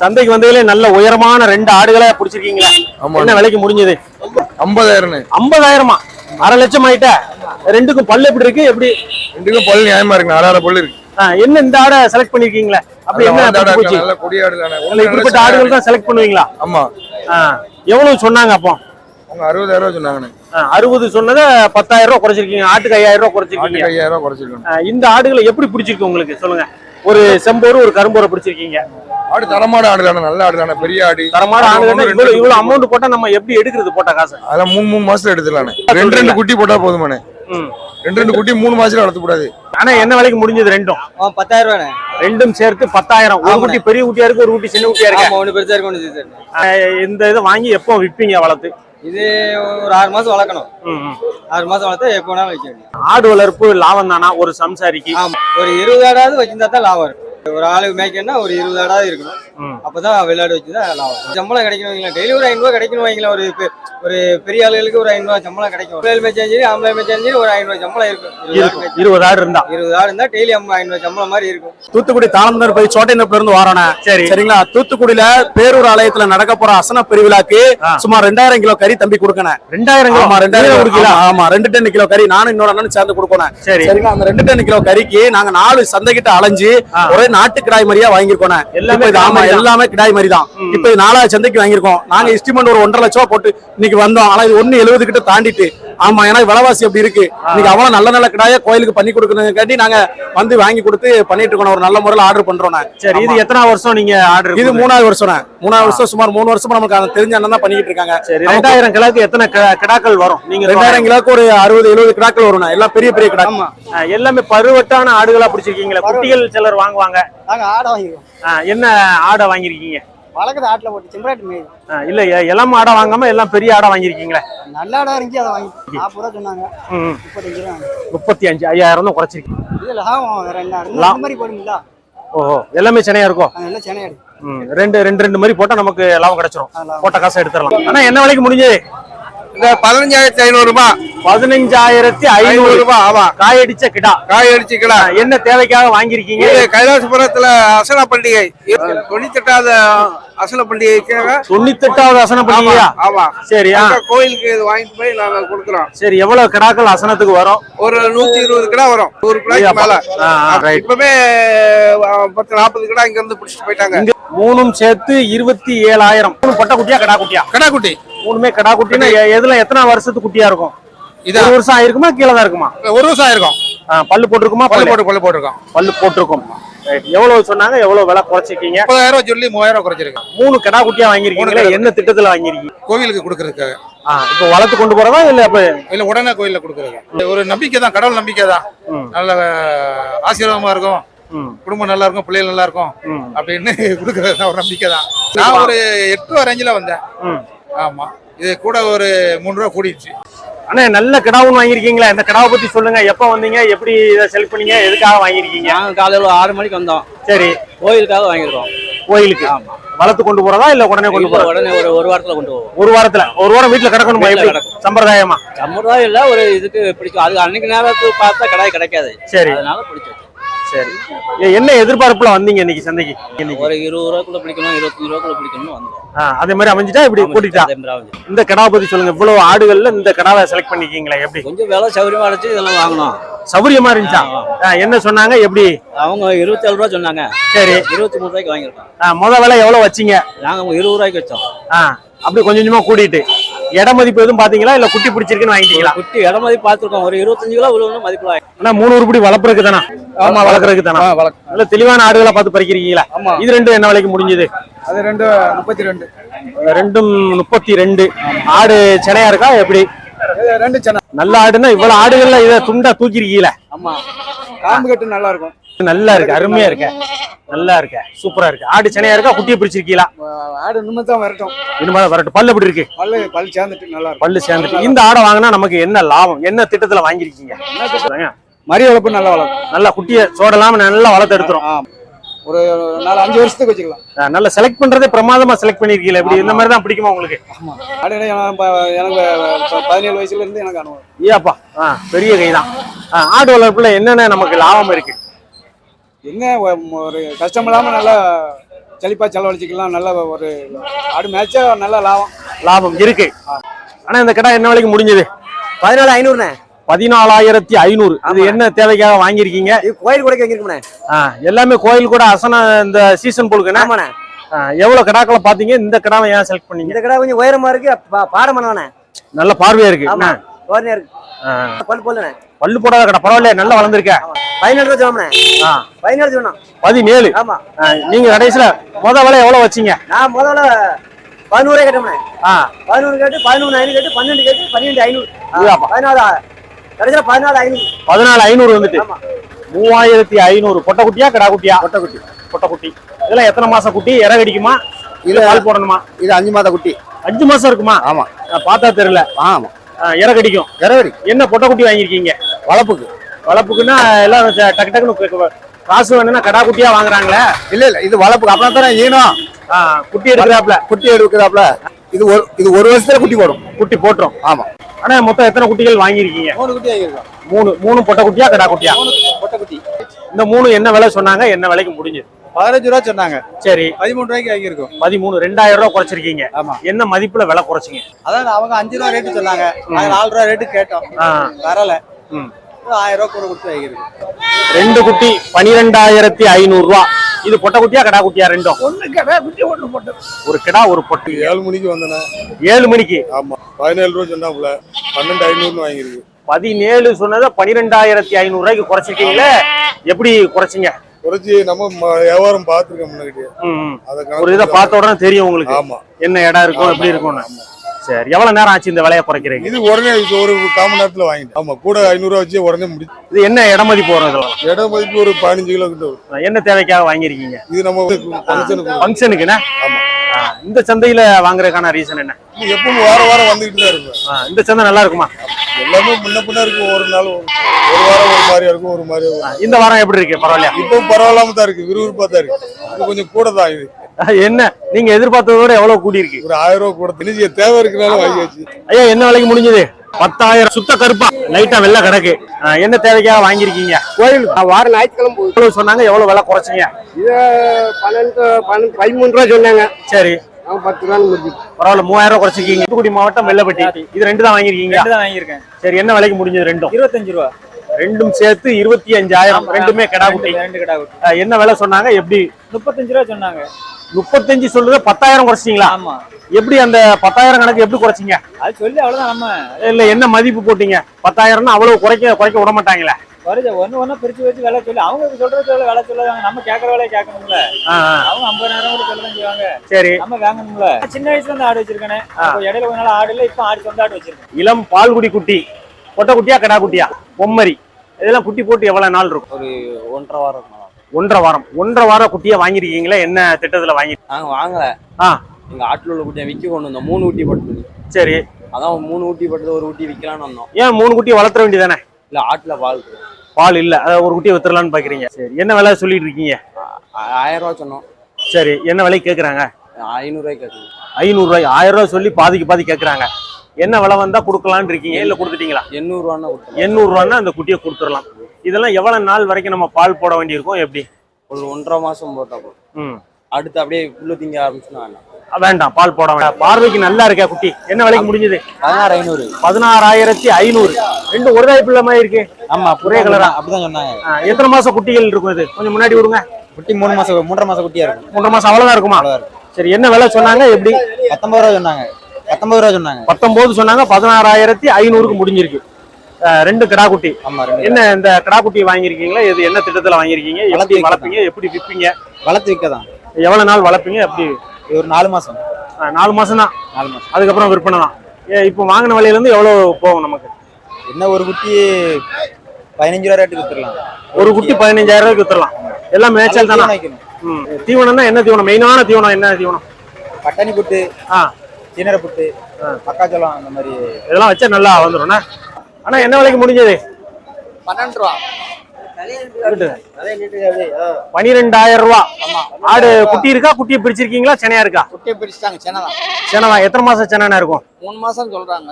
சந்தைக்கு வந்ததுல நல்ல உயரமான ரெண்டு ஆடுகளை பிடிச்சிருக்கீங்களா. என்ன விலைக்கு முடிஞ்சது? ஐம்பதாயிரம்ண்ணே ஐம்பதாயிரமா? அரை லட்சம் ஆயிட்ட? ரெண்டுக்கும் பல்லு எப்படி இருக்கு? எப்படி? ரெண்டுக்கும் பல் நியாயமா இருக்கு. அரை அரை பல் இருக்கு என்ன இந்த ஆடை செலக்ட் பண்ணிருக்கீங்களா? அப்படி என்ன இப்படிப்பட்ட ஆடுகள் தான் செலக்ட் பண்ணுவீங்களா? ஆமா. எவ்வளவு சொன்னாங்க அப்போ? அவங்க அறுபதாயிரம் சொன்னாங்கண்ணே. ஆ, அறுபது சொன்னதை பத்தாயிரம் ரூபாய் குறைச்சிருக்கீங்க. ஆட்டுக்கு ஐயாயிரம் ரூபாய் குறைச்சிருக்கீங்க. ஐயாயிரம் ரூபாய் குறைச்சிருக்கணும் ஆ, இந்த ஆடுகளை எப்படி பிடிச்சிருக்கு உங்களுக்கு? சொல்லுங்க. ஒரு செம்போரு ஒரு கரும்போரை பிடிச்சிருக்கீங்க. ஆடு தரமான ஆடு தானே நல்ல ஆடு தானே பெரிய ஆடு. தரமான ஒண்ணு இவ்வளவு இவ்வளவு அமௌண்ட் போட்டா நம்ம எப்படி எடுக்கிறது போட்ட காசு? அதெல்லாம் மூணு மூணு மாசத்துல எடுத்துடலாண்ணே ரெண்டு ரெண்டு குட்டி போட்டா போதுமாண்ணே ம். ரெண்டு ரெண்டு குட்டி மூணு மாசத்துல வளர்த்தக்கூடாது. ஆனா என்ன விலைக்கு முடிஞ்சது ரெண்டும்? பத்தாயிரம் ரூபாண்ணே ரெண்டும் சேர்த்து பத்தாயிரம். ஒரு. குட்டி பெரிய குட்டியா இருக்கு ஒரு குட்டி சின்ன குட்டியா இருக்கு. ஆமா ஒண்ணு பெருசா இருக்கு இந்த இதை வாங்கி எப்போ விப்பீங்க வளர்த்து? இது ஒரு ஆறு மாசம் வளர்க்கணும். ஆறு மாசம் வளர்த்தா எப்போ வேணாலும் வைக்க ஆடு வளர்ப்பு லாபம் தானா? ஒரு சம்சாரிக்கு. ஒரு இருபது ஆடாவது வச்சிருந்தா தான் லாபம் இருக்கும் ஒரு ஆளுக்கு மேய்க்கணும்னா ஒரு இருபது ஆடாவது இருக்கணும். அப்பதான் விளையாடு வச்சுதான் லாபம். சம்பளம் கிடைக்கணும் வைங்களேன். டெய்லி ஒரு ஐநூறுவா கிடைக்கணும் வைங்களேன். ஒரு ஒரு பெரிய ஆளுகளுக்கு ஒரு ஐநூறுவா சம்பளம் கிடைக்கும். பிள்ளைகள் மேய்ச்சாலும் சரி ஆம்பளை மேய்ச்சாலும் சரி ஒரு ஐநூறு சம்பளம் இருக்கும். இருபது ஆடு இருந்தா இருபது ஆடு இருந்தா? டெய்லி ஐநூறு சம்பளம் மாதிரி இருக்கும். தூத்துக்குடி தாளந்தர் போய் சோட்டைநப்பில இருந்து வரோண்ணே. சரி. சரிங்களா? தூத்துக்குடியில பேரூர் ஆலயத்துல நடக்க போற அசன பெருவிழாக்கு. சுமார் ரெண்டாயிரம் கிலோ கறி தம்பி கொடுக்கணும் ரெண்டாயிரம் ஆமா ரெண்டாயிரம் கிலோ. கொடுக்கல ஆமா. ரெண்டு டன் கிலோ கறி நானும் இன்னொரு அண்ணனும் சேர்ந்து கொடுக்கணும். சரி. சரிங்களா? அந்த ரெண்டு டன் கிலோ கறிக்கு நாங்க நாலு சந்தைகிட்ட அலைஞ்சு ஆ. ஒரே நாட்டு கிடாய் மாதிரியா வாங்கியிருக்கோம் எல்லாமே ஆமா. எல்லாமே கிடாய் மாதிரி தான். இப்ப நாலாவது சந்தைக்கு வாங்கியிருக்கோம். நாங்க எஸ்டிமேட் ஒரு ஒன்றரை லட்ச ரூபா போட்டு இன்னைக்கு வந்தோம். ஆனா இது ஒண்ணு எழுபது கிட்ட தாண்டிட்டு ஆமா ஏன்னா விலைவாசி அப்படி இருக்கு. இன்னைக்கு அவ்வளவு நல்ல நல்ல கிடாய கோயிலுக்கு பண்ணி கொடுக்கணுங்காட்டி நாங்க வந்து வாங்கி கொடுத்து பண்ணிட்டு இருக்கோம். ஒரு நல்ல முறையில் ஆர்டர் பண்றோம் சரி இது எத்தனை வருஷம் நீங்க ஆர்டர் இது மூணாவது வருஷம் மூணாவது வருஷம் சுமார் மூணு வருஷமா நமக்கு அந்த தெரிஞ்ச அண்ணன் தான் பண்ணிட்டு இருக்காங்க. சரி ரெண்டாயிரம் கிலோக்கு எத்தனை க- கிடாக்கள் வரும்? நீங்க ரெண்டாயிரம் கிலோக்கு ஒரு அறுபது எழுபது கிடாக்கள் வரும் எல்லாம் பெரிய பெரிய கிடா ஆமா. ஆ, எல்லாமே பருவட்டான ஆடுகளா பிடிச்சிருக்கீங்களா? குட்டிகள் சிலர் வாங்குவாங்க. நாங்க ஆடை என்ன ஆடை வாங்கியிருக்கீங்க? வளர்க்குற ஆட்டில் போட்டு செம்பராட்டு மேய் இல்ல எ- இளம் ஆடை வாங்காம எல்லாம் பெரிய ஆடை வாங்கியிருக்கீங்களே? நல்ல ஆடா இருந்துச்சு அதை வாங்கி நாற்பது ரூபா சொன்னாங்க. முப்பத்தஞ்சு ரூபா முப்பத்தி அஞ்சு ஐயாயிரம் தான் குறைச்சிருக்கீங்க. இது லாபம் லா- ரெண்டு மாதிரி போடுங்களா ஓஹோ எல்லாமே சென்னையா இருக்கும் அது நல்லா சென்னையாடு ம், ரெண்டு ரெண்டு ரெண்டு மாதிரி போட்டா நமக்கு லாபம் கிடைச்சிரும். போட்ட காசை எடுத்துடலாம். ஆனா என்ன விலைக்கு முடிஞ்சது? இந்த பதினஞ்சாயிரத்தி ஐநூறு ரூபாய். பதினஞ்சாயிரத்தி ஐநூறு ரூபாய் ஆமா. காயடிச்ச கிடா. காய் அடிச்சுக்கலாம் ஆ, என்ன தேவைக்காக வாங்கியிருக்கீங்க? கைலாசபுரத்துல அசன பண்டிகை தொண்ணூத்தெட்டாவது அசன பண்டிகைக்காக தொண்ணூத்தெட்டாவது அசன பண்டிகையா ஆமா. சரி ஆ. அந்த கோயிலுக்கு இது வாங்கிட்டு போய் நாங்க கொடுக்குறோம். சரி எவ்வளவு கிடாக்கள் அசனத்துக்கு வரும்? ஒரு நூத்தி இருபது கிடா வரும். நூறு கிடாய்க்கு மேல. இப்பவே பத்து நாற்பது கிடா இங்க இருந்து பிடிச்சிட்டு போயிட்டாங்க. மூணும் சேர்த்து இருபத்தி ஏழாயிரம். பொட்டை குட்டியா கடா குட்டியா? கடா குட்டி. மூணுமே கடா குட்டினா எதுல எத்தனை வருஷத்துக்கு குட்டியா இருக்கும்? இதான் ஒரு வருஷம் ஆயிருக்குமா? கீழே தான் இருக்குமா? ஒரு வருஷம் ஆயிருக்கும். பல்லு போட்டிருக்குமா? பல்லு போட்டு பல்லு போட்டிருக்கோம். பல்லு போட்டிருக்கும். எவ்வளவு சொன்னாங்க? எவ்வளவு விலை குறைச்சிருக்கீங்க? முப்பதாயிரம் சொல்லி மூவாயிரம் குறைச்சிருக்கோம் மூணு கடா குட்டியா வாங்கிருக்கீங்களா என்ன திட்டத்துல வாங்கிருக்கீங்க கோவிலுக்கு கொடுக்கறதுக்காக. இப்ப வளர்த்து கொண்டு போறதா இல்ல இப்ப இல்ல உடனே கோயில்ல கொடுக்கறதுக்கு ஒரு நம்பிக்கை தான் கடவுள் நம்பிக்கை தான். நல்ல ஆசீர்வாதமா இருக்கும். குடும்பம் நல்லா இருக்கும் பிள்ளைகள் நல்லா இருக்கும் அப்படின்னு கொடுக்கறது ஒரு நம்பிக்கை தான். நான் ஒரு எட்டு ரூபா ரேஞ்சில் வந்தேன். ஆமா. இது கூட ஒரு மூணு ரூபா கூடிடுச்சு. அண்ணா நல்ல கிடாவும் வாங்கிருக்கீங்களா இந்த கிடாவை பத்தி சொல்லுங்க. எப்ப வந்தீங்க? எப்படி இதை செலக்ட் பண்ணீங்க? எதுக்காக வாங்கிருக்கீங்க நாங்க காலையில ஆறு மணிக்கு வந்தோம். சரி. கோயிலுக்காக வாங்கியிருக்கோம் கோயிலுக்கு? வளர்த்து கொண்டு போறதா இல்ல உடனே கொண்டு போறதா? உடனே ஒரு ஒரு வாரத்துல கொண்டு போவோம். ஒரு வாரத்துல. ஒரு வாரம் வீட்டுல கிடக்கணுமா? எப்படி? கிடக்கும். சம்பிரதாயமா? சம்பதாயம் இல்ல ஒரு இதுக்கு பிடிக்கும். அது அன்னைக்கு நேரத்துக்கு பார்த்தா கடாய் கிடைக்காது. சரி. அதனால பிடிச்சது சரி. என்ன எதிர்பார்ப்புல வந்தீங்க இன்னைக்கு சந்தைக்கு? இன்னைக்கு. ஒரு இருபது ரூபாக்குள்ள பிடிக்கணும் இருபத்தஞ்சு ரூபாக்குள்ள பிடிக்கணும்னு வந்தோம். அதே மாதிரி அமைஞ்சிட்டா இப்படி கூட்டிட்டா. இந்த கடாவை பத்தி சொல்லுங்க. இவ்வளவு ஆடுகள்ல இந்த கடாவை செலக்ட் பண்ணிருக்கீங்களா எப்படி? கொஞ்சம் விலை சௌகரியமா அடைச்சு இதெல்லாம் வாங்கணும் சௌரியமா இருந்துச்சா? என்ன சொன்னாங்க எப்படி? அவங்க இருபத்தி ஏழு ரூபா சொன்னாங்க. சரி. இருபத்தி மூணு ரூபாய்க்கு வாங்கியிருக்கோம் ஆ, முத விலை எவ்வளவு வச்சீங்க? நாங்க இருபது ரூபாய்க்கு வச்சோம். அப்படி கொஞ்சம் கொஞ்சமா கூட்டிட்டு இட மதிப்பு எதுவும் பாத்தீங்களா இல்ல குட்டி பிடிச்சிருக்குன்னு வாங்கிட்டீங்களா? குட்டி இட மதிப்பு பார்த்துருக்கோம். ஒரு இருபத்தஞ்சு கிலோ இவ்வளவு மதிப்பு ஆனா மூணு உருப்படி வளர்ப்புறதுக்கு தானா? ஆமா வளர்க்கறதுக்கு தானா? நல்ல தெளிவான ஆடுகளா பார்த்து பறிக்கிறீங்களா. இது ரெண்டும் என்ன விலைக்கு முடிஞ்சது? அது ரெண்டு முப்பத்தி ரெண்டு. ரெண்டும் முப்பத்தி ரெண்டு. ஆடு சென்னையா இருக்கா? எப்படி? ரெண்டு சென்னை நல்ல ஆடுன்னா இவ்வளவு ஆடுகள்ல இதை துண்டா தூக்கிருக்கீங்களா? ஆமா. காம்பு கட்டு நல்லா இருக்கும். நல்லா இருக்கு அருமையா இருக்கு. நல்லா இருக்கு சூப்பரா இருக்கு. ஆடு சென்னையா இருக்கா? குட்டியை பிடிச்சிருக்கீங்களா? ஆடு இன்னும் தான் வரட்டும். இனிமே வரட்டும். பல்லு எப்படி இருக்கு? பல்லு பல் சேர்ந்துட்டு நல்லா இருக்கும். பல்லு சேர்ந்துட்டு. இந்த ஆடை வாங்கினா நமக்கு என்ன லாபம்? என்ன திட்டத்துல வாங்கிருக்கீங்க மரி வளர்ப்பு நல்லா வளர்க்கும் நல்லா குட்டியை சோடலாம நல்லா வளர்த்து எடுத்துரும். ஒரு நாலு அஞ்சு வருஷத்துக்கு வச்சுக்கலாம். நல்லா செலக்ட் பண்றதே பிரமாதமா செலக்ட் பண்ணிருக்கீங்க இப்படி இந்த மாதிரி தான் பிடிக்குமா உங்களுக்கு? ஆமா. எனக்கு பதினேழு வயசுல இருந்து எனக்கு அனுபவம். ஏப்பா. பெரிய கைதான் ஆ, ஆடு வளர்ப்புல என்னென்ன நமக்கு லாபம் இருக்கு? என்ன ஒரு கஷ்டம் இல்லாம நல்லா செழிப்பா செலவழிச்சிக்கலாம் நல்ல ஒரு ஆடு மேய்ச்சா நல்ல லாபம். லாபம் இருக்கு. ஆனா இந்த கடை என்ன விலைக்கு முடிஞ்சது? பதினாலு ஐநூறுண்ணே. பதினாலாயிரத்தி ஐநூறு. இது என்ன தேவைக்காக வாங்கியிருக்கீங்க? இது கோயில் கூட எல்லாமே கோயில் கூட அசன இந்த சீசன் பொழுதுண்ணா ஆமாண்ணே. எவ்வளவு கடாக்களை பாத்தீங்க இந்த கடாவை ஏன் செலக்ட் பண்ணீங்க? இந்த கடை கொஞ்சம் உயரமா இருக்கு பாடம் பண்ணவனே நல்ல பார்வையா இருக்கு. தோரணையா இருக்கு. ஆ, பல் பொல்லுண்ணே பல்லு போடாத கடை பரவாயில்ல நல்லா வளர்ந்துருக்க. பதினேழு ரூபா ஆ, பதினேழு சொன்னோம். பதினேழு? ஆமா. நீங்க கடைசியில முத விலை எவ்வளவு வச்சீங்க? நான் முதல்ல பதினோரே கேட்டோம்ண்ணே ஆ. பதினொன்று கேட்டு பதினொன்று ஐநூறு கேட்டு பன்னெண்டு கேட்டு பன்னெண்டு ஐநூறு. பதினாலு கடைசியில் பதினாலு ஐநூறு. பதினாலு ஐநூறு வந்துட்டு. மூவாயிரத்தி ஐநூறு. பொட்டை குட்டியா கடா குட்டியா? பொட்டை குட்டி. பொட்டை குட்டி. இதெல்லாம் எத்தனை மாசம் குட்டி? இற கடிக்குமா இல்ல பால் போடணுமா? இது அஞ்சு மாத குட்டி. அஞ்சு மாசம் இருக்குமா? ஆமா. பார்த்தா தெரியல. ஆமா. ஆ, இற கடிக்கும் இரவரி என்ன பொட்டை குட்டி வாங்கியிருக்கீங்க? வளர்ப்புக்கு வளர்ப்புக்குன்னா எல்லாம் டக்கு டக்குன்னு காசு வேணும்னா கடா குட்டியா வாங்குறாங்களே? இல்ல இல்ல இது வளர்ப்புக்கு அப்புறம் தானே ஈனம். குட்டி எடுக்கிறாப்ல குட்டி எடுக்கிறாப்ல இது ஒரு இது ஒரு வருஷத்துல குட்டி போடும். குட்டி போட்டுரும். ஆமா. ஆனா மொத்தம் எத்தனை குட்டிகள் வாங்கியிருக்கீங்க? மூணு குட்டி வாங்கியிருக்கோம். மூணு மூணு பொட்டை குட்டியா கடா குட்டியா பொட்டை குட்டி இந்த மூணு என்ன விலை சொன்னாங்க? என்ன விலைக்கு முடிஞ்சது? பதினஞ்சு ரூபா சொன்னாங்க. சரி. பதிமூணு ரூபாய்க்கு வாங்கியிருக்கோம். பதிமூணு ரெண்டாயிரம் ரூபாய் குறைச்சிருக்கீங்க. ஆமா. என்ன மதிப்புல விலை குறைச்சிங்க? அதான் அவங்க அஞ்சு ரூபா ரேட்டு சொன்னாங்க. நாங்க நாலு ரூபா ரேட்டு கேட்டோம். ஆ, வரல. ம். ஆயிரம் ரூபா கூட கொடுத்து வாங்கியிருக்கோம். ரெண்டு குட்டி பனிரெண்டாயிரத்தி ஐநூறு ரூபா இது பொட்டை குட்டியா கடா குட்டியா ரெண்டும்? ஒண்ணு கடை குட்டி ஒண்ணு போட்டு. ஒரு கிடா ஒரு பொட்டு. ஏழு மணிக்கு வந்தேன் ஏழு மணிக்கு? ஆமா. பதினேழு ரூபா சொன்னாப்புல. பன்னெண்டு ஐநூறுன்னு வாங்கியிருக்கு. பதினேழு சொன்னதை பனிரெண்டாயிரத்தி ஐநூறு ரூபாய்க்கு குறைச்சிருக்கீங்களே? எப்படி குறைச்சிங்க? குறைச்சி நம்ம வியாபாரம் பார்த்துருக்கோம் முன்னாடி ம், ம். அதை ஒரு இதை பார்த்த உடனே தெரியும் உங்களுக்கு. ஆமா. என்ன இடம் இருக்கும் எப்படி இருக்கும்னு. சரி எவ்வளவு நேரம் ஆச்சு இந்த விலையை குறைக்கிறீங்க இது உடனே இது ஒரு காமன் நேரத்துல வாங்கிட்டேன். ஆமா கூட ஐநூறு ரூபா வச்சு உடனே முடிச்சு. இது என்ன இடமதிப்பு வரும் இதெல்லாம் இடம் மதிப்பு ஒரு பதினஞ்சு கிலோ கிட்ட வரும். என்ன தேவைக்காக வாங்கியிருக்கீங்க? இது நம்ம ஃபங்க்ஷனுக்கு ஃபங்க்ஷனுக்குண்ணே ஆமா. இந்த சந்தையில வாங்குறதுக்கான ரீசன் என்ன? எப்பவும் வாரம் வாரம் வந்துகிட்டு தான் இருக்கும் இந்த சந்தை நல்லா இருக்குமா? எல்லாமே முன்ன பின்ன இருக்கும் ஒரு நாள் ஒரு வாரம் ஒரு மாதிரியா இருக்கும் ஒரு இருக்கும். இந்த வாரம் எப்படி இருக்கு? பரவாயில்லையா? இப்போ பரவாயில்லாம தான் இருக்கு. விறுவிறுப்பா தான் இருக்கு. இது கொஞ்சம் கூட தான் இது. என்ன? நீங்க எதிர்பார்த்ததை விட எவ்வளவு கூடி இருக்கு ஒரு ஆயிரம் ரூபா கூட தெரிஞ்சு தேவை இருக்கனால வாங்கியாச்சு ஐயா என்ன விலைக்கு முடிஞ்சது? பத்தாயிரம். சுத்த கருப்பா. லைட்டா வெள்ள கிடக்கு ஆ, என்ன தேவைக்காக வாங்கியிருக்கீங்க? கோயில். வார ஞாயிற்றுக்கிழமை சொன்னாங்க? எவ்வளவு விலை குறைச்சிங்க? இது பன்னெண்டு பன்னெண்டு பதிமூணு ரூபா சொன்னாங்க. சரி. பரவாயில்ல மூவாயிரம் ரூபாய் குறைச்சிருக்கீங்க. தூத்துக்குடி மாவட்டம் வெள்ளப்பட்டி. இது ரெண்டு தான் வாங்கியிருக்கீங்க? ரெண்டு தான் வாங்கியிருக்கேன். சரி என்ன விலைக்கு முடிஞ்சது ரெண்டும்? இருபத்தஞ்சு ரூபா. ரெண்டும் சேர்த்து இருபத்தி அஞ்சாயிரம். ரெண்டுமே கிடா குட்டி ரெண்டு கடா குட்டி என்ன விலை சொன்னாங்க? எப்படி? முப்பத்தஞ்சு ரூபா சொன்னாங்க. முப்பத்தஞ்சு சொல்லுது பத்தாயிரம் குறைச்சிங்களா ஆமா. எப்படி அந்த பத்தாயிரம் கணக்கு எப்படி குறைச்சிங்க? அது சொல்லி அவ்வளவுதான் நம்ம. இல்ல என்ன மதிப்பு போட்டீங்க? பத்தாயிரம்னா அவ்வளவு குறைக்க குறைக்க விட மாட்டாங்களே. வருது. ஒண்ணு ஒண்ணு பிரிச்சு வச்சு விலை சொல்லி அவங்க சொல்றது விலை சொல்லாங்க நம்ம கேட்கற விலையை கேட்கணும்ல. அவங்க ஐம்பதாயிரம் கூட சொல்லதான் செய்வாங்க. சரி. நம்ம வாங்கணும்ல. சின்ன வயசுல இருந்து ஆடு வச்சிருக்கேன். இடையில கொஞ்ச நாள் ஆடு இல்ல இப்ப ஆடு சொந்த ஆடு வச்சிருக்கேன். இளம் பால்குடி குட்டி பொட்டை குட்டியா கடா குட்டியா? பொம்மரி. இதெல்லாம் குட்டி போட்டு எவ்வளவு நாள் இருக்கும்? ஒரு ஒன்றரை வாரம் இருக்கும். ஒன்றரை வாரம். ஒன்றரை வாரம் குட்டியா வாங்கிருக்கீங்களா என்ன திட்டத்துல வாங்கி நாங்க வாங்கல. ஆ. எங்க ஆட்டுல உள்ள குட்டியை விற்க கொண்டு வந்தோம். மூணு ஊட்டி பட்டுது சரி. அதான் மூணு ஊட்டி பட்டது ஒரு ஊட்டி விற்கலாம்னு வந்தோம். ஏன் மூணு குட்டியை வளர்த்துற வேண்டியதானே இல்ல ஆட்டுல பால். பால் இல்ல. அதாவது ஒரு குட்டியை வித்துறலாம்னு பாக்குறீங்க. சரி. என்ன விலை சொல்லிட்டு இருக்கீங்க ஆயிரம் ரூபா சொன்னோம். சரி என்ன விலை கேக்குறாங்க? ஐநூறு ரூபாய்க்கு கேட்குது ஐநூறு ரூபாய் ஆயிரம் ரூபாய் சொல்லி பாதிக்கு பாதி கேக்குறாங்க. என்ன விலை வந்தா கொடுக்கலாம்னு இருக்கீங்க? இல்ல கொடுத்துட்டீங்களா? எண்ணூறு ரூபான்னு கொடுத்தோம் எண்ணூறு ரூபான்னா அந்த குட்டியை கொடுத்துடலாம். இதெல்லாம் எவ்வளவு நாள் வரைக்கும் நம்ம பால் போட வேண்டியிருக்கும்? எப்படி? ஒரு ஒன்றரை மாசம் போட்டா போதும். ம். அடுத்து அப்படியே புல்லு திங்க ஆரம்பிச்சுன்னா வேண்டாம் வேண்டாம். பால் போட வேண்டாம். பார்வைக்கு நல்லா இருக்கா குட்டி? என்ன விலைக்கு முடிஞ்சது? பதினாறு ஐநூறு. பதினாறாயிரத்தி ஐநூறு. ரெண்டு ஒரு தாய் பிள்ளை மாதிரி இருக்கு ஆமா ஒரே கலரா அப்படிதான் சொன்னாங்க. எத்தனை மாசம் குட்டிகள் இருக்கும் இது? கொஞ்சம் முன்னாடி விடுங்க. குட்டி மூணு மாசம் மூன்றரை மாசம் குட்டியா இருக்கும். மூன்றரை மாசம் அவ்வளவுதான் இருக்குமா? சரி என்ன விலை சொன்னாங்க? எப்படி? பத்தொன்பது ரூபா சொன்னாங்க. பத்தொன்பது ரூபா சொன்னாங்க. பத்தொன்பது சொன்னாங்க பதினாறாயிரத்தி ஐநூறுக்கு முடிஞ்சிருக்கு. ரெண்டு கிடா குட்டி. ஆமா ரெண்டு என்ன இந்த கிடா குட்டி வாங்கியிருக்கீங்களா? இது என்ன திட்டத்துல வாங்கியிருக்கீங்க? எப்படி வளர்ப்பீங்க எப்படி விற்பீங்க வளர்த்து விற்கதான். எவ்வளவு நாள் வளர்ப்பீங்க? எப்படி? ஒரு நாலு மாசம். நாலு மாசம் தான் நாலு மாசம். அதுக்கப்புறம் விற்பனை தான் இப்போ வாங்கின விலையில இருந்து எவ்வளவு போகும் நமக்கு? என்ன ஒரு குட்டி பதினஞ்சு ரூபா ரேட்டு வித்துடலாம். ஒரு குட்டி பதினஞ்சாயிரம் ரூபாய்க்கு வித்துடலாம். எல்லாம் மேய்ச்சல் தானே? தீவனம்னா என்ன தீவனம்? மெயினான தீவனம் என்ன தீவனம்? பட்டாணி புட்டு ஆ. சீனரை புட்டு மக்காச்சோளம் அந்த மாதிரி. இதெல்லாம் வச்சா நல்லா வந்துடும்ண்ணா ஆனா என்ன விலைக்கு முடிஞ்சது? பன்னெண்டு ரூபா. பனிரெண்டாயிரம் ரூபா. ஆடு குட்டி இருக்கா? குட்டியை பிரிச்சிருக்கீங்களா? சென்னையா இருக்கா? குட்டியை பிரிச்சுட்டாங்க சின்னதான் செனவா. எத்தனை மாசம் சென்னா இருக்கும்? மூணு மாசம் சொல்றாங்க.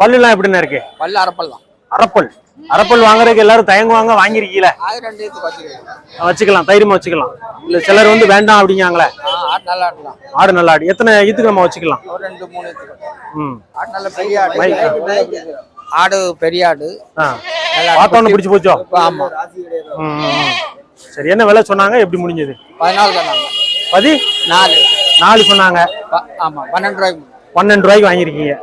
பல்லுலாம் எப்படிண்ணா இருக்கு? பல்லு அரைப்பல் தான். அரப்பல். அரைப்பல் வாங்குறதுக்கு எல்லாரும் தயங்குவாங்க வாங்கிருக்கீல வச்சுக்கலாம் தைரியமா வச்சுக்கலாம். இல்ல சிலர் வந்து வேண்டாம் அப்படிங்காங்களே ஆடு நல்லா ஆடு நல்ல ஆடு எத்தனை ஈத்துக்கு நம்ம வச்சுக்கலாம்? ஆடு நல்ல பெரிய ஆடு. பார்த்தோன்னு பிடிச்சி போச்சோ? ஆமா. சரி என்ன விலை சொன்னாங்க? எப்படி முடிஞ்சது? பதினாலு சொன்னாங்க. பதி? நாலு. நாலு சொன்னாங்க. ஆமா பன்னெண்டு ரூபாய்க்கு. பன்னெண்டு ரூபாய்க்கு வாங்கியிருக்கீங்க.